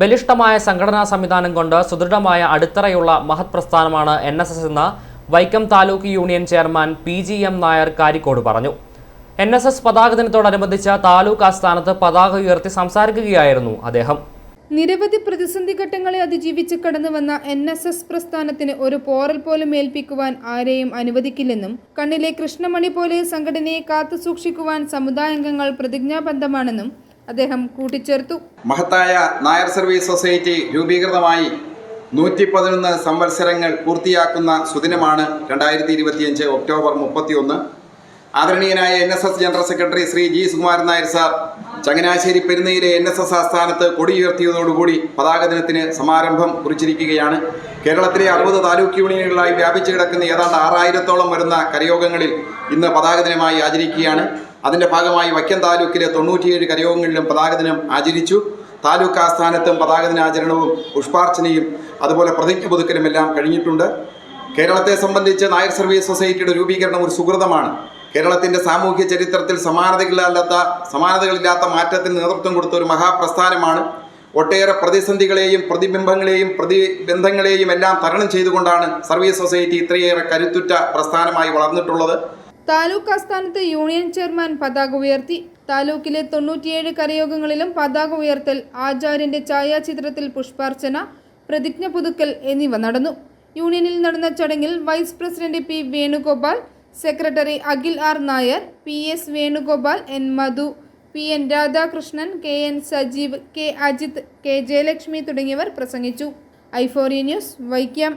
ബലിഷ്ഠമായ സംഘടനാ സംവിധാനം കൊണ്ട് സുദൃഢമായ അടിത്തറയുള്ള മഹത് പ്രസ്ഥാനമാണ് എൻ എസ് എസ് എന്ന് Vaikom taluk union chairman P G M Nair Karikode പറഞ്ഞു. എൻ എസ് എസ് പതാക ദിനത്തോടനുബന്ധിച്ച് താലൂക്ക് ആസ്ഥാനത്ത് പതാക ഉയർത്തി സംസാരിക്കുകയായിരുന്നു അദ്ദേഹം. നിരവധി പ്രതിസന്ധി ഘട്ടങ്ങളെ അതിജീവിച്ച് കടന്നുവന്ന എൻ എസ് എസ് പ്രസ്ഥാനത്തിന് ഒരു പോറൽ പോലും ഏൽപ്പിക്കുവാൻ ആരെയും അനുവദിക്കില്ലെന്നും കണ്ണിലെ കൃഷ്ണമണി പോലെ സംഘടനയെ കാത്തു കാത്തുസൂക്ഷിക്കുവാൻ സമുദായാംഗങ്ങൾ പ്രതിജ്ഞാബദ്ധമാണെന്നും അദ്ദേഹം കൂട്ടിച്ചേർത്തു. മഹത്തായ നായർ സർവീസ് സൊസൈറ്റി രൂപീകൃതമായി നൂറ്റി പതിനൊന്ന് സംവത്സരങ്ങൾ പൂർത്തിയാക്കുന്ന സുദിനമാണ് രണ്ടായിരത്തി ഇരുപത്തിയഞ്ച് ഒക്ടോബർ മുപ്പത്തിയൊന്ന്. ആദരണീയനായ N S S general secretary Shri G Sukumaran Nair sir Changanassery പെരുന്നയിലെ N S S ആസ്ഥാനത്ത് കൊടിയുയർത്തിയതോടുകൂടി പതാക ദിനത്തിന് സമാരംഭം കുറിച്ചിരിക്കുകയാണ്. കേരളത്തിലെ അറുപത് താലൂക്ക് യൂണിയനുകളായി വ്യാപിച്ചു കിടക്കുന്ന ഏതാണ്ട് ആറായിരത്തോളം വരുന്ന കരയോഗങ്ങളിൽ ഇന്ന് പതാക ദിനമായി ആചരിക്കുകയാണ്. അതിന്റെ ഭാഗമായി വൈക്കം താലൂക്കിലെ തൊണ്ണൂറ്റിയേഴ് കരയോഗങ്ങളിലും പതാക ദിനം ആചരിച്ചു. താലൂക്ക് ആസ്ഥാനത്തും പതാക ദിനാചരണവും പുഷ്പാർച്ചനയും അതുപോലെ പ്രതിജ്ഞ പുതുക്കലും എല്ലാം കഴിഞ്ഞിട്ടുണ്ട്. കേരളത്തെ സംബന്ധിച്ച് നായർ സർവീസ് സൊസൈറ്റിയുടെ രൂപീകരണം ഒരു സുഹൃതമാണ്. കേരളത്തിന്റെ സാമൂഹ്യ ചരിത്രത്തിൽ സമാനതകളില്ലാത്ത സമാനതകളില്ലാത്ത മാറ്റത്തിന് നേതൃത്വം കൊടുത്ത ഒരു മഹാപ്രസ്ഥാനമാണ്. ഒട്ടേറെ പ്രതിസന്ധികളെയും പ്രതിബിംബങ്ങളെയും പ്രതിബന്ധങ്ങളെയും എല്ലാം തരണം ചെയ്തുകൊണ്ടാണ് സർവീസ് സൊസൈറ്റി ഇത്രയേറെ കരുത്തുറ്റ പ്രസ്ഥാനമായി വളർന്നിട്ടുള്ളത്. താലൂക്ക് ആസ്ഥാനത്ത് യൂണിയൻ ചെയർമാൻ പതാക ഉയർത്തി. താലൂക്കിലെ തൊണ്ണൂറ്റിയേഴ് കരയോഗങ്ങളിലും പതാക ഉയർത്തൽ ആചാര്യന്റെ ഛായാചിത്രത്തിൽ പുഷ്പാർച്ചന പ്രതിജ്ഞ പുതുക്കൽ എന്നിവ നടന്നു. യൂണിയനിൽ നടന്ന ചടങ്ങിൽ vice president P Venugopal secretary Akhil R Nair P S Venugopal N Madhu P N Radhakrishnan K N Sajeev K Ajith K Jayalakshmi തുടങ്ങിയവർ പ്രസംഗിച്ചു. ഐഫോറിയ ന്യൂസ് വൈക്കം.